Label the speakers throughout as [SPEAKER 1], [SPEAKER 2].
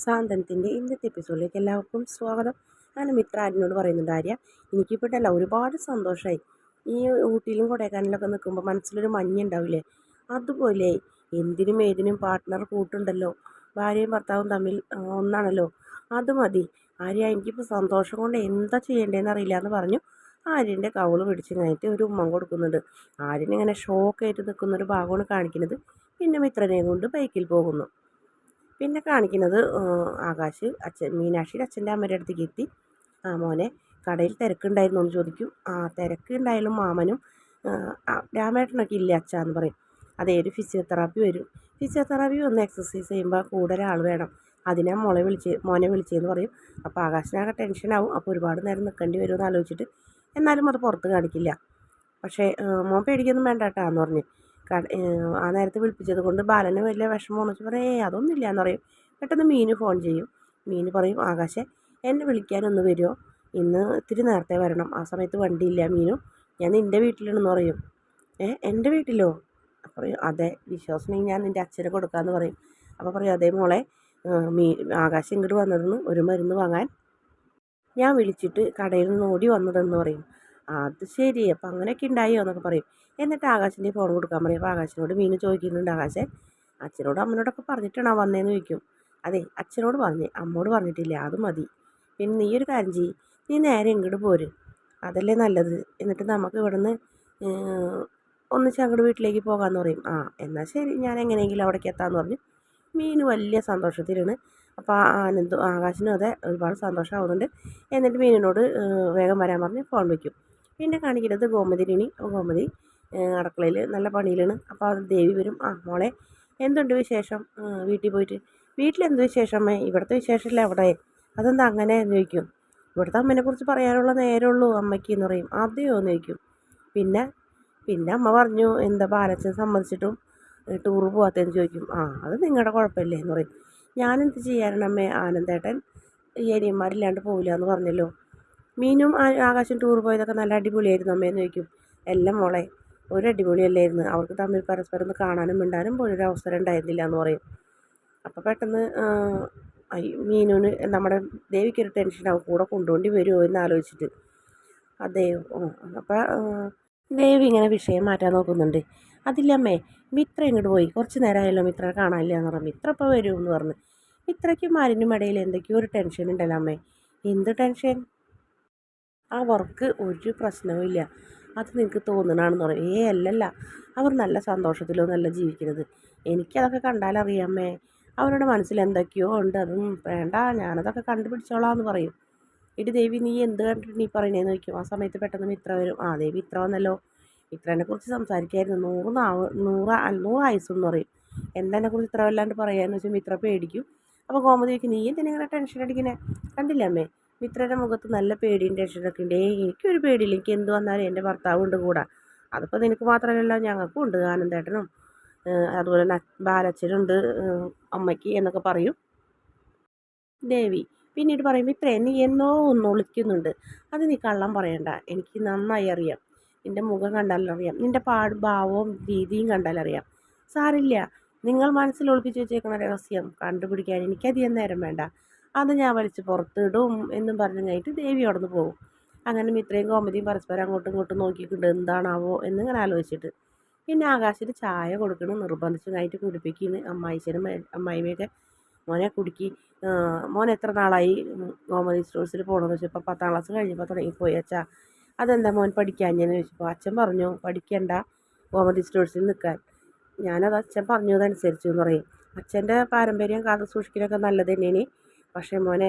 [SPEAKER 1] സാന്ത്വനത്തിന്റെ ഇന്നത്തെ എപ്പിസോഡിലേക്ക് എല്ലാവർക്കും സ്വാഗതം. ഞാൻ മിത്ര ആര്യനോട് പറയുന്നുണ്ട് ആര്യ എനിക്കിപ്പോഴല്ല ഒരുപാട് സന്തോഷമായി ഈ ഊട്ടിയിലും കൊടേക്കാനിലൊക്കെ നിൽക്കുമ്പോൾ മനസ്സിലൊരു മഞ്ഞ ഉണ്ടാവില്ലേ അതുപോലെ എന്തിനും ഏതിനും പാർട്ട്ണർ കൂട്ടുണ്ടല്ലോ. ഭാര്യയും ഭർത്താവും തമ്മിൽ ഒന്നാണല്ലോ. അത് മതി. ആര്യ എനിക്കിപ്പോൾ സന്തോഷം കൊണ്ട് എന്താ ചെയ്യേണ്ടതെന്ന് അറിയില്ല എന്ന് പറഞ്ഞു ആര്യന്റെ കവൾ പിടിച്ച് കഴിഞ്ഞിട്ട് ഒരു ഉമ്മ കൊടുക്കുന്നുണ്ട്. ആര്യൻ ഇങ്ങനെ ഷോക്കായിട്ട് നിൽക്കുന്ന ഒരു ഭാഗമാണ് കാണിക്കുന്നത്. പിന്നെ മിത്രനെയും കൊണ്ട് ബൈക്കിൽ പോകുന്നു. പിന്നെ കാണിക്കുന്നത് ആകാശ് അച്ഛൻ മീനാക്ഷിയുടെ അച്ഛന്റെ അമ്മയുടെ അടുത്തേക്ക് എത്തി. ആ മോനെ കടയിൽ തിരക്കുണ്ടായിരുന്നു എന്ന് ചോദിക്കും. ആ തിരക്കുണ്ടായാലും മാമനും രാമേട്ടനൊക്കെ ഇല്ലേ അച്ഛ എന്ന് പറയും. അതേ ഒരു ഫിസിയോതെറാപ്പി വരും. ഫിസിയോതെറാപ്പി വന്ന് എക്സസൈസ് ചെയ്യുമ്പോൾ കൂടെ ഒരാൾ വേണം. അതിനാ മോളെ വിളിച്ച് മോനെ വിളിച്ചതെന്ന് പറയും. അപ്പോൾ ആകാശനാകെ ടെൻഷനാവും അപ്പോൾ ഒരുപാട് നേരം നിൽക്കേണ്ടി വരുമെന്ന് ആലോചിച്ചിട്ട് എന്നാലും അത് പുറത്ത് കാണിക്കില്ല. പക്ഷേ മോൻ പേടിക്കൊന്നും വേണ്ട കേട്ടോ എന്ന് പറഞ്ഞ്. ആ നേരത്തെ വിളിപ്പിച്ചത് കൊണ്ട് ബാലന് വലിയ വിഷമം വെച്ച് പറയും ഏ അതൊന്നുമില്ല എന്ന് പറയും. പെട്ടെന്ന് മീന് ഫോൺ ചെയ്യും. മീന് പറയും ആകാശേ എന്നെ വിളിക്കാനൊന്ന് വരുമോ ഇന്ന് ഇത്തിരി നേരത്തെ വരണം. ആ സമയത്ത് വണ്ടിയില്ല മീനു. ഞാൻ നിന്റെ വീട്ടിലാണെന്ന് പറയും. ഏ എന്റെ വീട്ടിലോ? പറയും അതെ വിശ്വാസമെങ്കിൽ ഞാൻ നിന്റെ അച്ഛനെ കൊടുക്കാമെന്ന് പറയും. അപ്പോൾ പറയും അതേ മോളെ മീ ആകാശം ഇങ്ങോട്ട് വന്നതെന്ന് ഒരു മരുന്ന് വാങ്ങാൻ. ഞാൻ വിളിച്ചിട്ട് കടയിൽ നിന്ന് ഓടി വന്നതെന്ന് പറയും. അത് ശരി അപ്പം അങ്ങനെയൊക്കെ ഉണ്ടായോ എന്നൊക്കെ പറയും. എന്നിട്ട് ആകാശിന്റെ ഫോൺ കൊടുക്കാൻ പറയും. അപ്പോൾ ആകാശിനോട് മീനു ചോദിക്കുന്നുണ്ട്. ആകാശേ അച്ഛനോടും അമ്മനോടൊക്കെ പറഞ്ഞിട്ടാണോ വന്നതെന്ന് ചോദിക്കും. അതെ അച്ഛനോട് പറഞ്ഞ് അമ്മോട് പറഞ്ഞിട്ടില്ല. അത് മതി. പിന്നെ നീ ഒരു കാര്യം ചെയ്യ്. നീ നേരെ ഇങ്ങോട്ട് പോര്. അതല്ലേ നല്ലത്? എന്നിട്ട് നമുക്ക് ഇവിടുന്ന് ഒന്നിച്ച് അങ്ങോട്ട് വീട്ടിലേക്ക് പോകാമെന്ന് പറയും. ആ എന്നാൽ ശരി. ഞാൻ എങ്ങനെയെങ്കിലും അവിടേക്ക് എത്താമെന്ന് പറഞ്ഞു മീന് വലിയ സന്തോഷത്തിലാണ്. അപ്പോൾ ആനന്ദ ആകാശിനും അതെ ഒരുപാട് സന്തോഷമാവുന്നുണ്ട് എന്നിട്ട് മീനിനോട് വേഗം വരാൻ പറഞ്ഞ് ഫോൺ വയ്ക്കും പിന്നെ കാണിക്കുന്നത് ഗോമതിരിണി. ഗോമതി അടുക്കളയിൽ നല്ല പണിയിലാണ്. അപ്പോൾ അത് ദേവി വരും. ആ മോളെ എന്തുണ്ട് വിശേഷം? വീട്ടിൽ പോയിട്ട്. വീട്ടിലെന്ത് വിശേഷമേ ഇവിടുത്തെ വിശേഷമല്ലേ അവിടെ അതെന്താ അങ്ങനെ എന്ന് ചോദിക്കും. ഇവിടുത്തെ അമ്മേനെക്കുറിച്ച് പറയാനുള്ള നേരമുള്ളൂ അമ്മയ്ക്ക് എന്ന് പറയും. അതെയോ എന്ന് ചോദിക്കും. പിന്നെ പിന്നെ അമ്മ പറഞ്ഞു എന്താ ബാലച്ചൻ സമ്മതിച്ചിട്ടും ടൂറ് പോകാത്തതെന്ന് ചോദിക്കും. ആ അത് നിങ്ങളുടെ കുഴപ്പമില്ലേ എന്ന് പറയും. ഞാനെന്ത് ചെയ്യാനാണ് അമ്മേ? ആനന്ദേട്ടൻ ഈ അനിയന്മാരില്ലാണ്ട് പോവില്ല എന്ന് പറഞ്ഞല്ലോ. മീനും ആകാശം ടൂർ പോയതൊക്കെ നല്ല അടിപൊളിയായിരുന്നു. അമ്മയെന്ന് ചോദിക്കും എല്ലാം മോളെ ഒരു അടിപൊളിയല്ലായിരുന്നു അവർക്ക് തമ്മിൽ പരസ്പരം ഒന്ന് കാണാനും മിണ്ടാനും പോലും ഒരു അവസരം ഉണ്ടായിരുന്നില്ല എന്ന് പറയും. അപ്പോൾ പെട്ടെന്ന് മീനുവിന് നമ്മുടെ ദേവിക്കൊരു ടെൻഷനാവും കൂടെ കൊണ്ടുപോണ്ടി വരുമോ എന്ന് ആലോചിച്ചിട്ട്. അതേ അപ്പോൾ ദേവി ഇങ്ങനെ വിഷയം മാറ്റാൻ നോക്കുന്നുണ്ട്. അതില്ലമ്മേ മിത്ര ഇങ്ങോട്ട് പോയി. കുറച്ച് നേരമായല്ലോ മിത്ര കാണാനില്ല എന്ന് പറഞ്ഞു. മിത്ര ഇപ്പോൾ വരും എന്ന് പറഞ്ഞു. മിത്രയ്ക്കും മാലിനും ഇടയിൽ എന്തൊക്കെയോ ഒരു ടെൻഷൻ ഉണ്ടല്ലോ അമ്മേ. എന്ത് ടെൻഷൻ ആ വർക്ക് ഒരു പ്രശ്നവുമില്ല അത് നിങ്ങൾക്ക് തോന്നണാണെന്ന് പറയും. ഏ അല്ലല്ല. അവർ നല്ല സന്തോഷത്തിലോ നല്ല ജീവിക്കുന്നത്. എനിക്കതൊക്കെ കണ്ടാലറിയാമേ അവരുടെ മനസ്സിൽ എന്തൊക്കെയോ ഉണ്ട്. അതും വേണ്ട. ഞാനതൊക്കെ കണ്ടുപിടിച്ചോളാം എന്ന് പറയും. ഇടി ദേവി നീ എന്ത് കണ്ടിട്ട് നീ പറയണേന്ന് ചോദിക്കും. ആ സമയത്ത് പെട്ടെന്ന് മിത്ര വരും. ആ ദേവി ഇത്ര വന്നല്ലോ. ഇത്രേനെ കുറിച്ച് സംസാരിക്കായിരുന്നു. നൂറ് നാവ് നൂറ് നൂറ് ആയുസെന്ന് പറയും. എന്തെന്നെ കുറിച്ച് ഇത്ര വല്ലാണ്ട് പറയാന്ന് വെച്ചാൽ മിത്ര പേടിക്കും. അപ്പോൾ കോമതി ചോദിക്കും നീ എന്തിനാ ഇങ്ങനെ ടെൻഷൻ അടിക്കണേ? കണ്ടില്ല അമ്മേ? മിത്രയുടെ മുഖത്ത് നല്ല പേടിയും ടെൻഷനൊക്കെ ഉണ്ട്. ഏയ് എനിക്കൊരു പേടിയില്ല. എനിക്ക് എന്ത് വന്നാലും എന്റെ ഭർത്താവ് ഉണ്ട് കൂടെ. അതിപ്പോൾ നിനക്ക് മാത്രമല്ല ഞങ്ങൾക്കും ഉണ്ട് ആനന്ദേട്ടനും. അതുപോലെ തന്നെ ബാലച്ചനുണ്ട്. അമ്മയ്ക്ക് എന്നൊക്കെ പറയും. ദേവി പിന്നീട് പറയും ഇത്രേ നീ എന്നോ ഒന്ന് ഒളിക്കുന്നുണ്ട് അത് നീ കള്ളം പറയണ്ട. എനിക്ക് നന്നായി അറിയാം. നിന്റെ മുഖം കണ്ടാലറിയാം നിന്റെ പാട് ഭാവവും രീതിയും കണ്ടാലറിയാം സാറില്ല നിങ്ങൾ മനസ്സിൽ ഒളിപ്പിച്ച് വെച്ചേക്കുന്ന രഹസ്യം കണ്ടുപിടിക്കാൻ എനിക്കധികം നേരം വേണ്ട. അത് ഞാൻ വലിച്ച് പുറത്തിടും എന്നും പറഞ്ഞു കഴിഞ്ഞിട്ട് ദേവി അവിടെ നിന്ന് പോകും. അങ്ങനെ മിത്രയും കോമതിയും പരസ്പരം അങ്ങോട്ടും ഇങ്ങോട്ടും നോക്കിക്കൊണ്ട് എന്താണാവോ എന്നിങ്ങനെ ആലോചിച്ചിട്ട് പിന്നെ ആകാശത്തിന് ചായ കൊടുക്കണം നിർബന്ധിച്ച് കഴിഞ്ഞിട്ട് കുടിപ്പിക്കുന്നു അമ്മായിശനും അമ്മായിമ്മയൊക്കെ മോനെ കുടുക്കി. മോൻ എത്ര നാളായി ഗോമതി സ്റ്റോഴ്സിൽ പോകണമെന്ന് വെച്ചപ്പോൾ പത്താം ക്ലാസ് കഴിഞ്ഞപ്പോൾ തുടങ്ങിപ്പോയി അച്ഛാ. അതെന്താ മോൻ പഠിക്കാഞ്ഞെന്ന് ചോദിച്ചപ്പോൾ അച്ഛൻ പറഞ്ഞു പഠിക്കണ്ട ഗോമതി സ്റ്റോഴ്സിൽ നിൽക്കാൻ. ഞാനത് അച്ഛൻ പറഞ്ഞതനുസരിച്ചു എന്ന് പറയും. അച്ഛന്റെ പാരമ്പര്യം കാത്തു സൂക്ഷിക്കലൊക്കെ നല്ലത് തന്നെയാണ്. പക്ഷേ മോനെ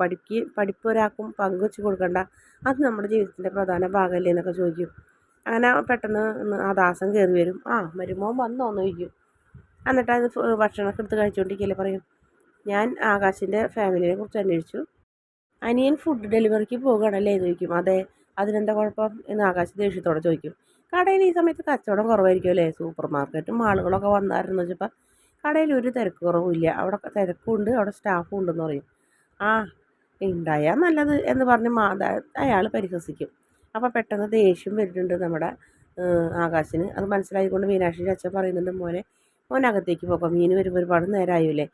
[SPEAKER 1] പഠിക്ക് പഠിപ്പ് ഒരാൾക്കും പങ്കുവെച്ച് കൊടുക്കണ്ട. അത് നമ്മുടെ ജീവിതത്തിന്റെ പ്രധാന ഭാഗമല്ലേ എന്നൊക്കെ ചോദിക്കും. അങ്ങനെ പെട്ടെന്ന് ആ ദാസം കയറി വരും. ആ മരുമോൻ വന്നോ എന്ന് ചോദിക്കും. എന്നിട്ട് അത് ഭക്ഷണമൊക്കെ എടുത്ത് കഴിച്ചുകൊണ്ടിരിക്കല്ലേ പറയും. ഞാൻ ആകാശിന്റെ ഫാമിലിയെ കുറിച്ച് അന്വേഷിച്ചു. അനിയൻ ഫുഡ് ഡെലിവറിക്ക് പോകുകയാണല്ലേ എന്ന് ചോദിക്കും. അതെ അതിനെന്താ കുഴപ്പം? എന്ന് ആകാശ് ദേഷ്യത്തോടെ ചോദിക്കും. കടയിൽ ഈ സമയത്ത് കച്ചവടം കുറവായിരിക്കും അല്ലേ? സൂപ്പർ മാർക്കറ്റും മാളുകളൊക്കെ വന്നായിരുന്നു. വെച്ചപ്പോൾ കടയിൽ ഒരു തിരക്ക് കുറവുമില്ല. അവിടെ തിരക്കുണ്ട് അവിടെ സ്റ്റാഫും ഉണ്ടെന്ന് പറയും. ആ ഉണ്ടായാൽ നല്ലത് എന്ന് പറഞ്ഞ് മാതാ അയാൾ പരിഹസിക്കും. അപ്പോൾ പെട്ടെന്ന് ദേഷ്യം വരുന്നുണ്ട് നമ്മുടെ ആകാശിന്. അത് മനസ്സിലായിക്കൊണ്ട് മീനാക്ഷി അച്ഛൻ പറയുന്നുണ്ട് മോനെ മോനകത്തേക്ക് പോകാം മീൻ വരുമ്പോൾ ഒരുപാട് നേരമായില്ലേ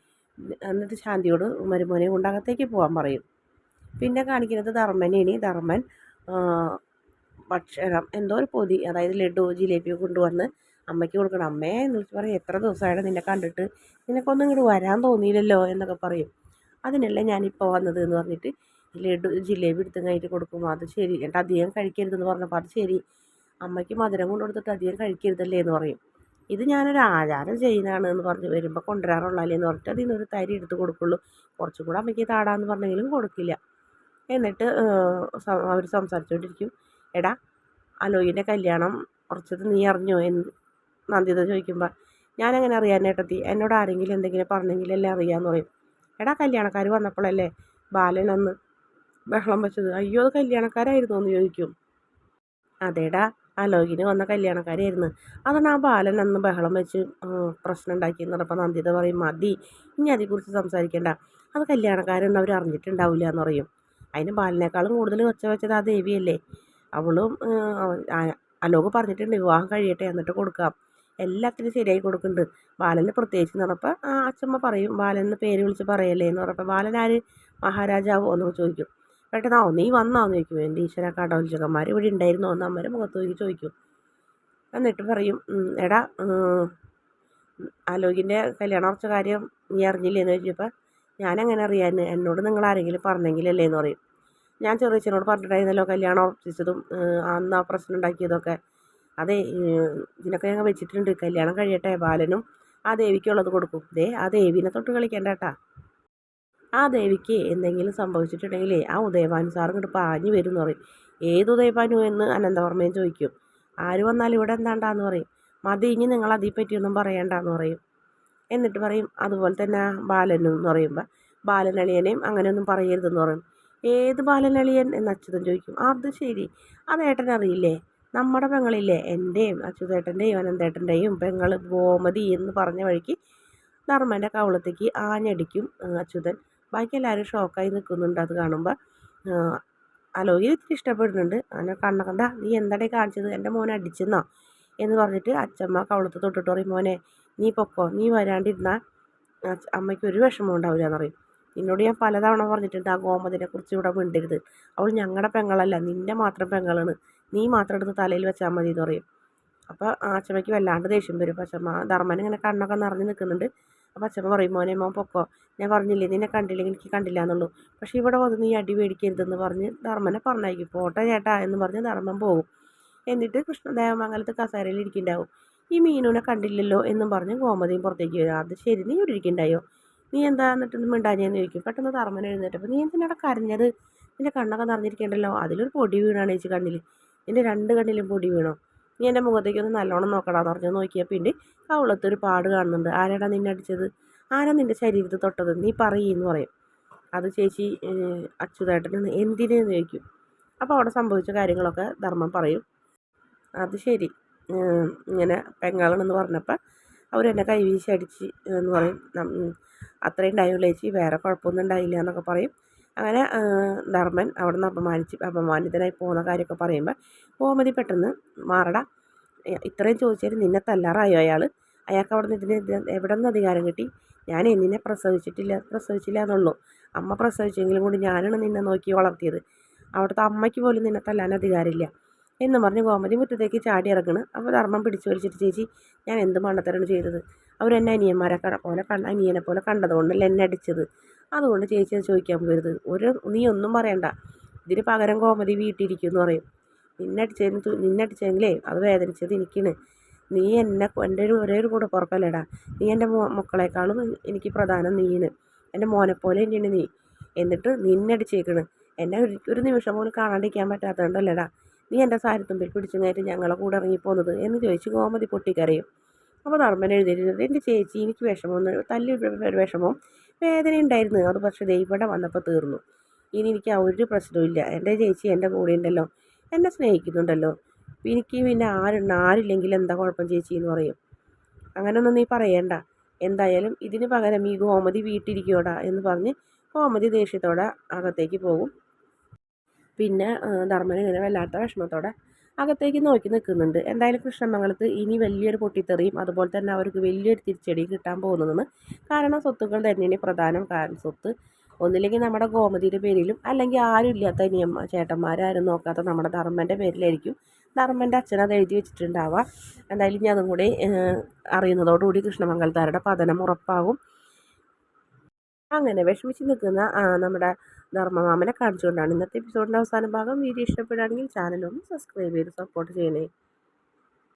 [SPEAKER 1] എന്നിട്ട് ശാന്തിയോട് മരുമോനെ കൊണ്ട് അകത്തേക്ക് പോകാൻ പറയും. പിന്നെ കാണിക്കുന്നത് ധർമ്മനെയാണ്. ധർമ്മൻ ഭക്ഷണം എന്തോ ഒരു പൊതി അതായത് ലഡു ജിലേബിയോ കൊണ്ടുവന്ന് അമ്മയ്ക്ക് കൊടുക്കണം. അമ്മേ എന്ന് വിളിച്ച് പറയും എത്ര ദിവസമായിട്ട് നിന്നെ കണ്ടിട്ട്? നിനക്കൊന്നും ഇങ്ങോട്ട് വരാൻ തോന്നിയില്ലല്ലോ? എന്നൊക്കെ പറയും. അതിനല്ലേ ഞാനിപ്പോൾ വന്നത് എന്ന് പറഞ്ഞിട്ട് ലഡു ജിലേബി എടുത്തും കഴിഞ്ഞിട്ട് കൊടുക്കും. അത് ശരി എന്നിട്ട് അധികം കഴിക്കരുതെന്ന് പറഞ്ഞപ്പോൾ അത് ശരി. അമ്മയ്ക്ക് മധുരം കൊണ്ട് കൊടുത്തിട്ട് അധികം കഴിക്കരുതല്ലേ? എന്ന് പറയും. ഇത് ഞാനൊരു ആചാരം ചെയ്യുന്നതാണ് എന്ന് പറഞ്ഞ് വരുമ്പോൾ കൊണ്ടുവരാറുള്ളല്ലേ എന്ന് പറഞ്ഞിട്ട് അതിൽ നിന്നൊരു തരി എടുത്ത് കൊടുക്കുള്ളൂ. കുറച്ചും കൂടെ അമ്മയ്ക്ക് താടാന്ന് പറഞ്ഞെങ്കിലും കൊടുക്കില്ല. എന്നിട്ട് അവർ സംസാരിച്ചുകൊണ്ടിരിക്കും എടാ അലോയിന്റെ കല്യാണം കുറച്ചത് നീ അറിഞ്ഞോ? എന്ന് നന്ദിത ചോദിക്കുമ്പോൾ ഞാനെങ്ങനെ അറിയാൻ ഏട്ടത്തി? എന്നോട് ആരെങ്കിലും എന്തെങ്കിലും പറഞ്ഞെങ്കിലല്ലേ അറിയാമെന്ന് പറയും. എടാ കല്യാണക്കാർ വന്നപ്പോഴല്ലേ ബാലൻ അന്ന് ബഹളം വെച്ചത്? അയ്യോ അത് കല്യാണക്കാരായിരുന്നു? എന്ന് ചോദിക്കും. അതേടാ അലോകിന് വന്ന കല്യാണക്കാരായിരുന്നു. അതാണ് ആ ബാലൻ അന്ന് ബഹളം വെച്ച് പ്രശ്നം ഉണ്ടാക്കിയെന്ന് പറഞ്ഞപ്പോൾ നന്ദിത പറയും മതി ഇനി അതേക്കുറിച്ച് സംസാരിക്കേണ്ട. അത് കല്യാണക്കാരൊന്നും അവർ അറിഞ്ഞിട്ടുണ്ടാവില്ല എന്ന് പറയും. അതിന് ബാലനേക്കാളും കൂടുതൽ ഒച്ച വെച്ചത് ആ ദേവിയല്ലേ. അവളും അലോക് പറഞ്ഞിട്ടുണ്ട് വിവാഹം കഴിയട്ടെ എന്നിട്ട് കൊടുക്കാം. എല്ലാത്തിനും ശരിയായി കൊടുക്കുന്നുണ്ട്. ബാലന് പ്രത്യേകിച്ച് എന്ന് പറഞ്ഞപ്പോൾ അച്ഛമ്മ പറയും ബാലൻ പേര് വിളിച്ച് പറയല്ലേ എന്ന് പറഞ്ഞപ്പോൾ ബാലൻ മഹാരാജാവോ? എന്ന് ചോദിക്കും. പെട്ടെന്ന് നീ വന്നോ? ചോദിക്കും. എന്റെ ഈശ്വര കടവൽച്ചകന്മാർ ഇവിടെ ഉണ്ടായിരുന്നോ? എന്ന് അമ്മരെ മുഖത്ത് നോക്കി ചോദിക്കും. എന്നിട്ട് പറയും എടാ ആലോകിന്റെ കല്യാണം കുറച്ച് കാര്യം നീ അറിഞ്ഞില്ലേ? എന്ന് ചോദിച്ചപ്പോൾ ഞാനങ്ങനെ അറിയാൻ എന്നോട് നിങ്ങൾ ആരെങ്കിലും പറഞ്ഞെങ്കിലല്ലേ? എന്ന് പറയും. ഞാൻ ചെറിയച്ഛനോട് പറഞ്ഞിട്ടുണ്ടായിരുന്നല്ലോ കല്യാണം ഉറപ്പിച്ചതും അന്ന് ആ പ്രശ്നം ഉണ്ടാക്കിയതൊക്കെ. അതെ ഇതിനൊക്കെ ഞങ്ങൾ വെച്ചിട്ടുണ്ട്. കല്യാണം കഴിയട്ടെ ബാലനും ആ ദേവിക്കുള്ളത് കൊടുക്കും. ദേ ആ ദേവിനെ തൊട്ട് കളിക്കണ്ട കേട്ടാ. ആ ദേവിക്ക് എന്തെങ്കിലും സംഭവിച്ചിട്ടുണ്ടെങ്കിലേ ആ ഉദയഭാനു സാർ ഇങ്ങോട്ട് പാഞ്ഞു വരും എന്ന് പറയും. ഏത് ഉദയഭാനു എന്ന് അനന്തവർമ്മയും ചോദിക്കും. ആര് വന്നാലും ഇവിടെ എന്താണ്ടാന്ന് പറയും. മതി ഇനി നിങ്ങൾ അതേ പറ്റിയൊന്നും പറയണ്ടെന്ന് പറയും. എന്നിട്ട് പറയും അതുപോലെ തന്നെ ബാലനും എന്ന് പറയുമ്പോൾ ബാലനളിയനെയും അങ്ങനെയൊന്നും പറയരുതെന്ന് പറയും. ഏത് ബാലനളിയൻ? എന്ന് അച്യുതൻ ചോദിക്കും. അത് ശരി. അത് ഏട്ടൻ അറിയില്ലേ നമ്മുടെ പെങ്ങളില്ലേ എന്റെയും അച്യുതേട്ടന്റെയും അനന്തേട്ടന്റെയും പെങ്ങൾ ഗോമതി എന്ന് പറഞ്ഞ വഴിക്ക് ധർമ്മന്റെ കവളത്തേക്ക് ആഞ്ഞടിക്കും അച്യുതൻ. ബാക്കി എല്ലാവരും ഷോക്കായി നിൽക്കുന്നുണ്ട് അത് കാണുമ്പോൾ അലോയിൽ ഇത്തിരി ഇഷ്ടപ്പെടുന്നുണ്ട്. അങ്ങനെ കണ്ണ കണ്ട നീ എന്താടേ കാണിച്ചത്? എന്റെ മോനെ അടിച്ചെന്നോ? എന്ന് പറഞ്ഞിട്ട് അച്ഛമ്മ കവളത്ത് തൊട്ടിട്ട് പറയും മോനെ നീ പൊക്കോ? നീ വരാണ്ടിരുന്നാൽ അമ്മയ്ക്ക് ഒരു വിഷമം ഉണ്ടാവില്ല എന്ന് പറയും. നിന്നോട് ഞാൻ പലതവണ പറഞ്ഞിട്ടുണ്ട് ആ ഗോമതിനെ കുറിച്ച് ഇവിടെ മിണ്ടരുത്. അവൾ ഞങ്ങളുടെ പെങ്ങളല്ല നിന്റെ മാത്രം പെങ്ങളാണ്. നീ മാത്രം എടുത്ത് തലയിൽ വെച്ചാൽ മതി എന്ന് പറയും. അപ്പോൾ അച്ഛമ്മയ്ക്ക് വല്ലാണ്ട് ദേഷ്യം വരും. അപ്പോൾ അച്ഛമ്മ ധർമ്മൻ ഇങ്ങനെ കണ്ണൊക്കെ നിറഞ്ഞ് നിൽക്കുന്നുണ്ട്. അപ്പോൾ അച്ഛമ്മ പറയും മോനെ മോൻ പൊക്കോ. ഞാൻ പറഞ്ഞില്ലേ നിന്നെ കണ്ടില്ലെങ്കിൽ എനിക്ക് കണ്ടില്ല എന്നുള്ളൂ. പക്ഷേ ഇവിടെ വന്ന് നീ അടി മേടിക്കരുതെന്ന് പറഞ്ഞ് ധർമ്മനെ പറഞ്ഞയക്കും. പോട്ടെ ചേട്ടാ എന്ന് പറഞ്ഞ് ധർമ്മൻ പോകും എന്നിട്ട് കൃഷ്ണദേവമംഗലത്ത് കസേരയിൽ ഇരിക്കുന്നുണ്ടാവും ഈ മീനുവിനെ കണ്ടില്ലല്ലോ എന്നും പറഞ്ഞ് ഗോമതിയും പുറത്തേക്ക് വരും. അത് ശരി നീ ഇവിടെ ഇരിക്കുന്നുണ്ടായോ നീ എന്താ എന്നിട്ട് മിണ്ടാഞ്ഞെന്ന് ചോദിക്കും. പെട്ടെന്ന് ധർമ്മൻ എഴുന്നേറ്റപ്പോൾ നീ എന്തിനാടെ കരഞ്ഞത്? നിന്റെ കണ്ണൊക്കെ നിറഞ്ഞിരിക്കേണ്ടല്ലോ. അതിലൊരു പൊടി വീണാണ് ചേച്ചി കണ്ണിൽ നിന്റെ രണ്ട് കണ്ണിലും പൊടി വീണു. നീ എന്റെ മുഖത്തേക്കൊന്ന് നല്ലോണം നോക്കടാന്ന് പറഞ്ഞു നോക്കിയാൽ പിന്നെ കവളത്തൊരു പാട് കാണുന്നുണ്ട്. ആരാടാ നിന്നെ അടിച്ചത്? ആരാ നിന്റെ ശരീരത്തിൽ തൊട്ടത്? നീ പറയെന്ന് പറയും. അത് ചേച്ചി അച്യുതേട്ടന് എന്തിനെന്ന് ചോദിക്കും. അപ്പോൾ അവിടെ സംഭവിച്ച കാര്യങ്ങളൊക്കെ ധർമ്മം പറയും. അത് ശരി. ഇങ്ങനെ പെങ്ങാളണെന്ന് പറഞ്ഞപ്പോൾ അവരെന്നെ കൈവീശി അടിച്ച് എന്ന് പറയും. അത്രയും ഉണ്ടായുള്ളേച്ചി വേറെ കുഴപ്പമൊന്നും ഉണ്ടായില്ല എന്നൊക്കെ പറയും. അങ്ങനെ ധർമ്മൻ അവിടുന്ന് അപമാനിച്ച് അപമാനിതനായി പോകുന്ന കാര്യമൊക്കെ പറയുമ്പോൾ ഗോമതി പെട്ടെന്ന് മാറട. ഇത്രയും ചോദിച്ചാൽ നിന്നെ തല്ലാറായോ അയാൾ അയാൾക്ക് അവിടെ നിന്ന് ഇതിന് എവിടെ നിന്ന് അധികാരം കിട്ടി? ഞാൻ നിന്നെ പ്രസവിച്ചിട്ടില്ല പ്രസവിച്ചില്ല എന്നുള്ളൂ. അമ്മ പ്രസവിച്ചെങ്കിലും കൂടി ഞാനാണ് നിന്നെ നോക്കി വളർത്തിയത്. അവിടുത്തെ അമ്മയ്ക്ക് പോലും നിന്നെ തല്ലാൻ അധികാരമില്ല എന്ന് പറഞ്ഞ് ഗോമതി മുറ്റത്തേക്ക് ചാടി ഇറങ്ങണ്. അപ്പോൾ ധർമ്മം പിടിച്ചു വലിച്ചിട്ട് ചേച്ചി ഞാൻ എന്ത് മണ്ടത്തരാണ് ചെയ്തത്? അവരെന്നെ അനിയന്മാരെ പോലെ കണ്ട അനിയനെ പോലെ കണ്ടതുകൊണ്ടല്ല എന്നെ അടിച്ചത്? അതുകൊണ്ട് ചേച്ചി അത് ചോദിക്കാൻ പോരുത് ഒരു നീ ഒന്നും പറയണ്ട. ഇതിന് പകരം കോമതി വീട്ടിലിരിക്കും എന്ന് പറയും. നിന്നടിച്ചതിന് നിന്നടിച്ചെങ്കിലേ അത് വേദനിച്ചത് എനിക്കാണ്. നീ എന്നെ എന്റെ ഒരു ഒരേ ഒരു കൂടെ പുറപ്പല്ലേടാ നീ എന്റെ മോ മക്കളെക്കാളും എനിക്ക് പ്രധാനം നീന് എന്റെ മോനെപ്പോലെ പോലെ തന്നെയാണ് നീ. എന്നിട്ട് നിന്നടിച്ചേക്കണ്. എന്നെ ഒരു നിമിഷം പോലും കാണാണ്ടിരിക്കാൻ പറ്റാത്തതുകൊണ്ടല്ലേടാ. നീ എന്റെ സാരത്തുമ്പിൽ പിടിച്ചു കയറ്റി ഞങ്ങളെ കൂടെ ഇറങ്ങിപ്പോന്നത് എന്ന് ചോദിച്ച് ഗോമതി പൊട്ടിക്കറിയും അപ്പോൾ ധർമ്മൻ എഴുതിയിരുന്നത് എന്റെ ചേച്ചി എനിക്ക് വിഷമം തല്ലി ഒരു വിഷമവും വേദന ഉണ്ടായിരുന്നു. അത് പക്ഷേ ദൈവടെ വന്നപ്പോൾ തീർന്നു. ഇനി എനിക്ക് ഒരു പ്രശ്നവും എന്റെ ചേച്ചി എന്റെ കൂടെ ഉണ്ടല്ലോ. എന്നെ സ്നേഹിക്കുന്നുണ്ടല്ലോ. എനിക്ക് പിന്നെ ആരുണ്ട് ആരില്ലെങ്കിൽ എന്താ കുഴപ്പം ചേച്ചി എന്ന് പറയും. അങ്ങനെയൊന്നും നീ പറയണ്ട. എന്തായാലും ഇതിന് പകരം ഈ ഗോമതി വീട്ടിരിക്കോടാ എന്ന് പറഞ്ഞ് ഗോമതി ദേഷ്യത്തോടെ അകത്തേക്ക് പോകും. പിന്നെ ധർമ്മൻ ഇങ്ങനെ വല്ലാത്ത വിഷമത്തോടെ അകത്തേക്ക് നോക്കി നിൽക്കുന്നുണ്ട്. എന്തായാലും കൃഷ്ണമംഗലത്ത് ഇനി വലിയൊരു പൊട്ടിത്തെറിയും അതുപോലെ തന്നെ അവർക്ക് വലിയൊരു തിരിച്ചടി കിട്ടാൻ പോകുന്നതെന്ന് കാരണം സ്വത്തുക്കൾ തന്നെയാണ് പ്രധാനം. കാരണം സ്വത്ത് ഒന്നില്ലെങ്കിൽ നമ്മുടെ ഗോമതിയുടെ പേരിലും അല്ലെങ്കിൽ ആരും ഇല്ലാത്ത ഇനിയമ്മ ചേട്ടന്മാരാരും നോക്കാത്ത നമ്മുടെ ധർമ്മന്റെ പേരിലായിരിക്കും ധർമ്മന്റെ അത് എഴുതി വെച്ചിട്ടുണ്ടാവുക. എന്തായാലും ഞാൻ അതും കൂടി അറിയുന്നതോടുകൂടി കൃഷ്ണമംഗലത്താരുടെ പതനം ഉറപ്പാകും. അങ്ങനെ വിഷമിച്ച് നിൽക്കുന്ന നമ്മുടെ ധർമ്മമാമനെ കാണിച്ചുകൊണ്ടാണ്. ഇന്നത്തെ എപ്പിസോഡിന്റെ അവസാന ഭാഗം വീഡിയോ ഇഷ്ടപ്പെടുകയാണെങ്കിൽ ചാനൽ ഒന്ന് സബ്സ്ക്രൈബ് ചെയ്ത് സപ്പോർട്ട് ചെയ്യണേ.